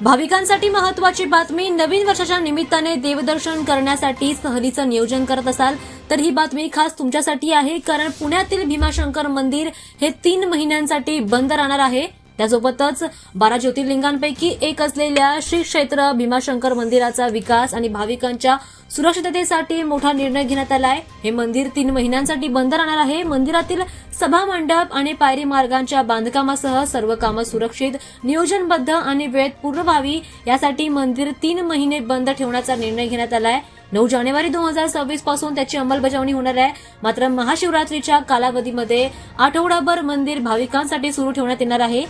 भाविकांसाठी महत्वाची बातमी नवीन वर्षाच्या निमित्ताने देवदर्शन करण्यासाठी सहलीचं नियोजन करत असाल तर ही बातमी खास तुमच्यासाठी आहे कारण पुण्यातील भीमाशंकर मंदिर हे तीन महिन्यांसाठी बंद राहणार आहे. त्यासोबतच बारा ज्योतिर्लिंगांपैकी एक असलेल्या श्री क्षेत्र भीमाशंकर मंदिराचा विकास आणि भाविकांच्या सुरक्षिततेसाठी मोठा निर्णय घेण्यात आलाय हे मंदिर तीन महिन्यांसाठी बंद राहणार आहे. मंदिरातील सभा मंडप आणि पायरी मार्गांच्या बांधकामासह सर्व कामं सुरक्षित नियोजनबद्ध आणि वेळेत पूर्ण व्हावी यासाठी मंदिर तीन महिने बंद ठेवण्याचा निर्णय घेण्यात आलाय नऊ जानेवारी दोन हजार सव्वीसपासून त्याची अंमलबजावणी होणार आहे. मात्र महाशिवरात्रीच्या कालावधीमध्ये आठवडाभर मंदिर भाविकांसाठी सुरू ठेवण्यात येणार आहे.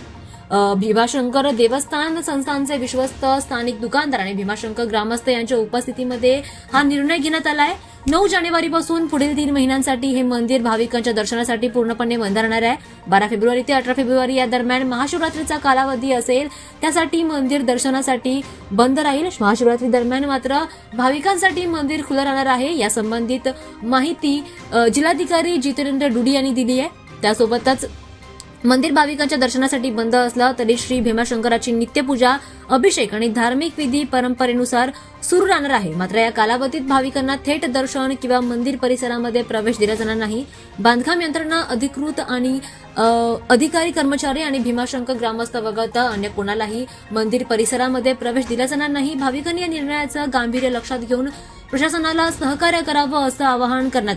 भीमाशंकर देवस्थान संस्थानचे विश्वस्त स्थानिक दुकानदार आणि भीमाशंकर ग्रामस्थ यांच्या उपस्थितीमध्ये हा निर्णय घेण्यात आलाय नऊ जानेवारीपासून पुढील तीन महिन्यांसाठी हे मंदिर भाविकांच्या दर्शनासाठी पूर्णपणे बंद राहणार आहे. बारा फेब्रुवारी ते अठरा फेब्रुवारी या दरम्यान महाशिवरात्रीचा कालावधी असेल त्यासाठी मंदिर दर्शनासाठी बंद राहील. महाशिवरात्री दरम्यान मात्र भाविकांसाठी मंदिर खुलं राहणार आहे. या संबंधित माहिती जिल्हाधिकारी जितेंद्र डुडी यांनी दिली आहे. त्यासोबतच मंदिर भाविकांच्या दर्शनासाठी बंद असलं तरी श्री भीमाशंकराची नित्यपूजा अभिषेक आणि धार्मिक विधी परंपरेनुसार सुरू राहणार आहे. मात्र या कालावधीत भाविकांना थेट दर्शन किंवा मंदिर परिसरामध्ये प्रवेश दिला जाणार नाही. बांधकाम यंत्रणा अधिकृत आणि अधिकारी कर्मचारी आणि भीमाशंकर ग्रामस्थ वगळता अन्य कोणालाही मंदिर परिसरामध्ये प्रवेश दिला जाणार नाही. भाविकांनी या निर्णयाचं गांभीर्य लक्षात घेऊन प्रशासनाला सहकार्य करावं असं आवाहन करण्यात